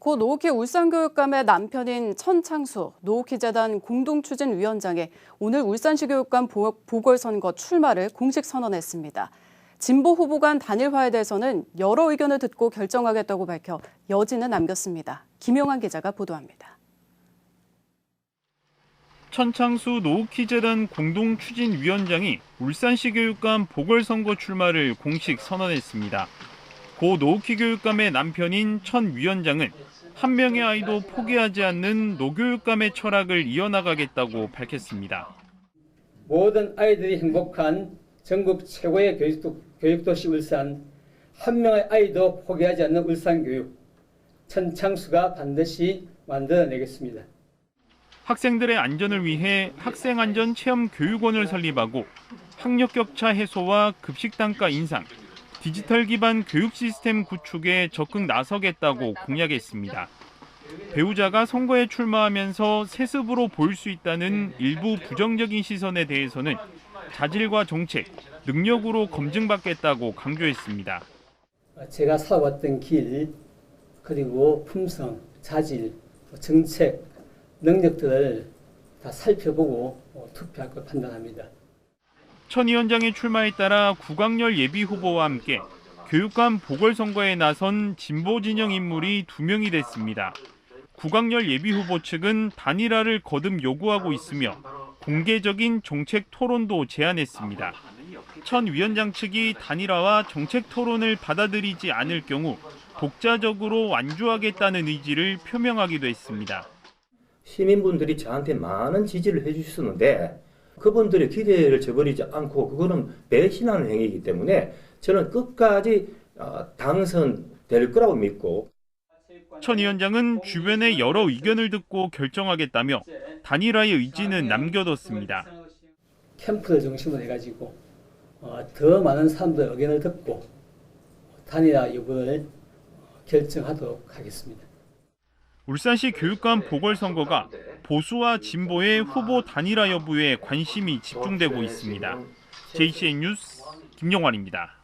고 노욱희 울산교육감의 남편인 천창수 노욱희 재단 공동추진위원장이 오늘 울산시 교육감 보- 보궐선거 출마를 공식 선언했습니다. 진보 후보 간 단일화에 대해서는 여러 의견을 듣고 결정하겠다고 밝혀 여지는 남겼습니다. 김용환 기자가 보도합니다. 천창수 노욱희 재단 공동추진위원장이 울산시 교육감 보궐선거 출마를 공식 선언했습니다. 고 노욱희 교육감의 남편인 천 위원장은 한 명의 아이도 포기하지 않는 노교육감의 철학을 이어나가겠다고 밝혔습니다. 모든 아이들이 행복한 전국 최고의 교육도, 교육도시 울산 한 명의 아이도 포기하지 않는 울산 교육 천창수가 반드시 만들어내겠습니다. 학생들의 안전을 위해 학생안전 체험 교육원을 설립하고 학력 격차 해소와 급식 단가 인상, 디지털 기반 교육 시스템 구축에 적극 나서겠다고 공약했습니다. 배우자가 선거에 출마하면서 세습으로 보일 수 있다는 일부 부정적인 시선에 대해서는 자질과 정책, 능력으로 검증받겠다고 강조했습니다. 제가 살아왔던 길 그리고 품성, 자질, 정책, 능력들을 다 살펴보고 어, 투표할 것 판단합니다. 천 위원장의 출마에 따라 구강열 예비 후보와 함께 교육감 보궐선거에 나선 진보 진영 인물이 두 명이 됐습니다. 구강열 예비 후보 측은 단일화를 거듭 요구하고 있으며 공개적인 정책 토론도 제안했습니다. 천 위원장 측이 단일화와 정책 토론을 받아들이지 않을 경우 독자적으로 완주하겠다는 의지를 표명하기도 했습니다. 시민분들이 저한테 많은 지지를 해주셨는데 그분들의 기대를 저버리지 않고 그거는 배신하는 행위이기 때문에 저는 끝까지 어, 당선될 거라고 믿고 천 위원장은 주변의 여러 의견을 듣고 결정하겠다며 단일화의 의지는 남겨뒀습니다. 캠프를 중심으로 해가지고 어, 더 많은 사람들의 의견을 듣고 단일화 여부를 결정하도록 하겠습니다. 울산시 교육감 보궐선거가 보수와 진보의 후보 단일화 여부에 관심이 집중되고 있습니다. JCN 뉴스 김용환입니다.